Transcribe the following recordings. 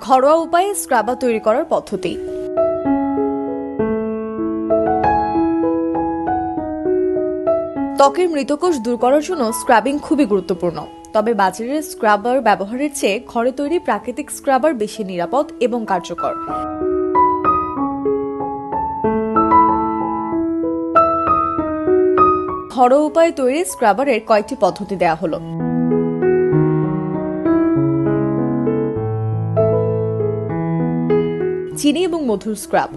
ঘরোয়া উপায়ে স্ক্রাবার তৈরি করার পদ্ধতি। ত্বকের মৃতকোষ দূর করার জন্য স্ক্রাবিং খুবই গুরুত্বপূর্ণ। তবে বাজারের স্ক্রাবার ব্যবহারের চেয়ে ঘরে তৈরি প্রাকৃতিক স্ক্রাবার বেশি নিরাপদ এবং কার্যকর। ঘরোয়া উপায়ে তৈরি স্ক্রাবারের কয়েকটি পদ্ধতি দেওয়া হলো। চিনি এবং মধুর স্ক্রাব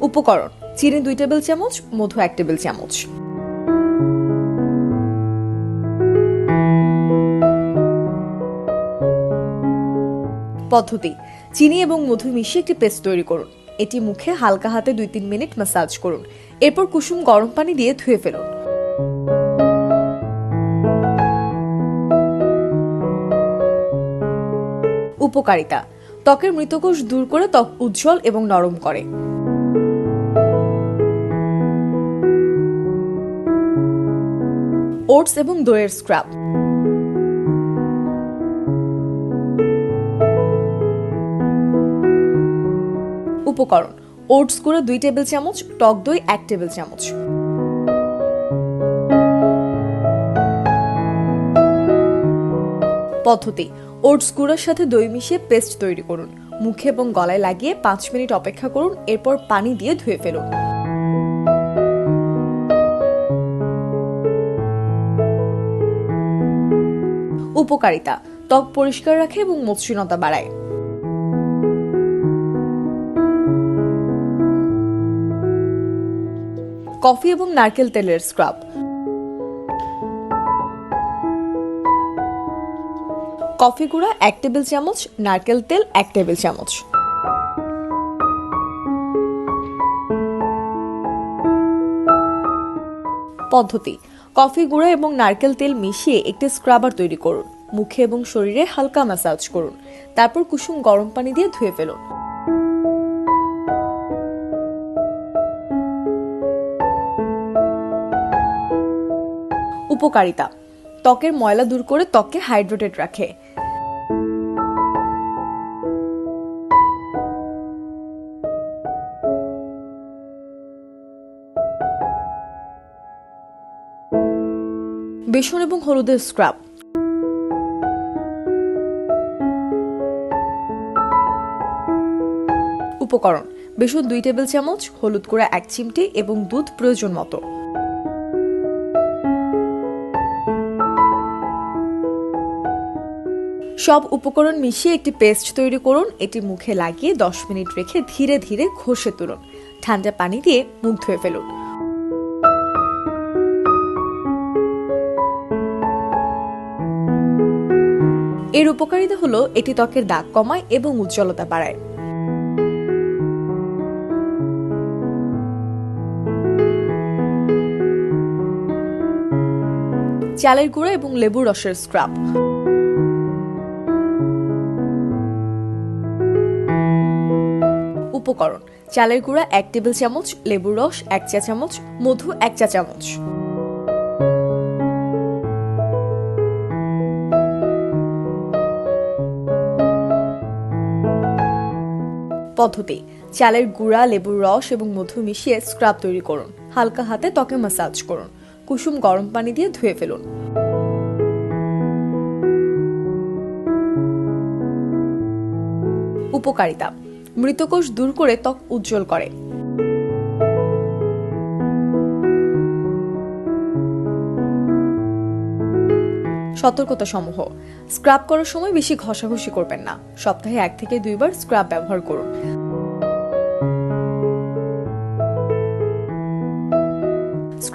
উপকরণ, চিনি দুই টেবিল চামচ, মধু এক টেবিল চামচ। পদ্ধতি, চিনি এবং মধু মিশিয়ে একটি পেস্ট তৈরি করুন। এটি মুখে হালকা হাতে দুই তিন মিনিট ম্যাসাজ করুন। এরপর কুসুম গরম পানি দিয়ে ধুয়ে ফেলুন। উপকারিতা। ত্বকের মৃতকোষ দূর করে ত্বক উজ্জ্বল এবং নরম করে। ওটস এবং দইয়ের স্ক্রাব। উপকরণ, ওটস গুঁড়ো দুই টেবিল চামচ, টক দই এক টেবিল চামচ। পদ্ধতি ওটস গুঁড়োর সাথে দই মিশিয়ে পেস্ট তৈরি করুন। মুখে এবং গলায় লাগিয়ে পাঁচ মিনিট অপেক্ষা করুন, এরপর পানি দিয়ে ধুয়ে ফেলুন। উপকারিতা, ত্বক পরিষ্কার রাখে এবং মসৃণতা বাড়ায়। কফি এবং নারকেল তেলের স্ক্রাব কফি গুঁড়া, এক টেবিল চামচ, নারকেল তেল, এক টেবিল চামচ। পদ্ধতি, কফি গুঁড়া এবং নারকেল তেল মিশিয়ে একটি স্ক্রাবার তৈরি করুন। মুখে এবং শরীরে হালকা ম্যাসাজ করুন। তারপর কুসুম গরম পানি দিয়ে ধুয়ে ফেলুন। উপকারিতা, ত্বকের ময়লা দূর করে ত্বককে হাইড্রেটেড রাখে। বেসন এবং হলুদের স্ক্রাব উপকরণ, বেসন দুই টেবিল চামচ, হলুদ গুঁড়া এক চিমটি এবং দুধ প্রয়োজন মতো। সব উপকরণ মিশিয়ে একটি পেস্ট তৈরি করুন। এটি মুখে লাগিয়ে দশ মিনিট রেখে ধীরে ধীরে ঘষে তুলুন। ঠান্ডা পানি দিয়ে মুখ ধুয়ে ফেলুন। এর উপকারিতা হলো এটি ত্বকের দাগ কমায় এবং উজ্জ্বলতা বাড়ায়। চালের গুঁড়ো এবং লেবুর রসের স্ক্রাব। উপকরণ, চালের গুঁড়া এক টেবিল চামচ, লেবুর রস এক চা চামচ, মধু এক চা চামচ। পদ্ধতি। চালের গুঁড়া, লেবুর রস এবং মধু মিশিয়ে স্ক্রাব তৈরি করুন। হালকা হাতে ত্বকে ম্যাসাজ করুন। কুসুম গরম পানি দিয়ে ধুয়ে ফেলুন। উপকারিতা। মৃতকোষ দূর করে ত্বক উজ্জ্বল করে। সতর্কতা সমূহ স্ক্রাব করার সময় বেশি ঘষাঘষি করবেন না। সপ্তাহে এক থেকে দুইবার স্ক্রাব ব্যবহার করুন।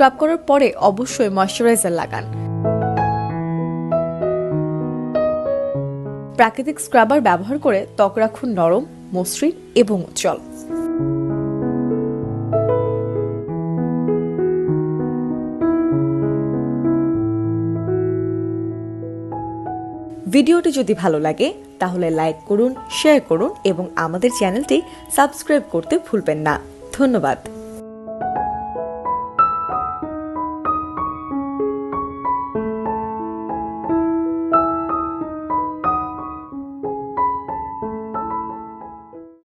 স্ক্রাব করার পরে অবশ্যই ময়শ্চারাইজার লাগান। প্রাকৃতিক স্ক্রাবার ব্যবহার করে ত্বক রাখুন নরম, মসৃণ এবং উজ্জ্বল। ভিডিওটি যদি ভালো লাগে, তাহলে লাইক করুন, শেয়ার করুন এবং আমাদের চ্যানেলটি সাবস্ক্রাইব করতে ভুলবেন না। ধন্যবাদ।